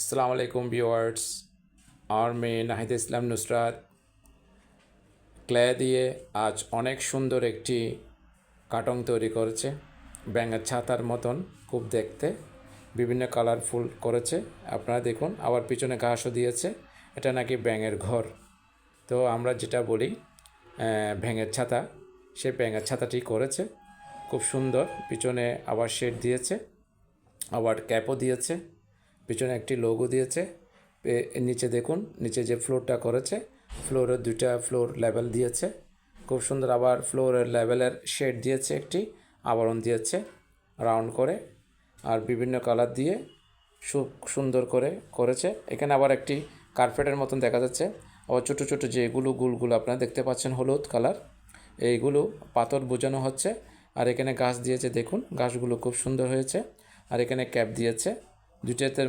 আসসালামু আলাইকুম ভিউয়ার্স আমার মেয়ে নাহিদ ইসলাম নুসরাত। ক্লে দিয়ে আজ অনেক সুন্দর একটি কার্টন তৈরি করেছে। ব্যাঙের ছাতার মতন, খুব দেখতে। বিভিন্ন কালারফুল করেছে। আপনারা দেখুন, আবার পিছনে ঘাসও দিয়েছে। এটা নাকি ব্যাঙের ঘর। তো আমরা যেটা বলি ব্যাঙের ছাতা, সে ব্যাঙের ছাতাটি করেছে। খুব সুন্দর, পিছনে আবার শেড দিয়েছে, আবার ক্যাপও দিয়েছে। পিছনে একটি লোগো দিয়েছে। নিচে দেখুন, নিচে যে ফ্লোরটা করেছে ফ্লোরের দুইটা ফ্লোর লেভেল দিয়েছে। খুব সুন্দর আবার ফ্লোরের লেভেলের শেড দিয়েছে একটি, আবরণ দিয়েছে রাউন্ড করে, আর বিভিন্ন কালার দিয়ে খুব সুন্দর করে করেছে। এখানে আবার একটি কার্পেটের মতন দেখা যাচ্ছে। আবার ছোটো ছোটো যেগুলো গুলগুলো আপনারা দেখতে পাচ্ছেন, হলুদ কালার এইগুলো পাথর বোঝানো হচ্ছে। আর এখানে গাছ দিয়েছে, দেখুন, গাছগুলো খুব সুন্দর হয়েছে। আর এখানে ক্যাপ দিয়েছে। দুইটাতে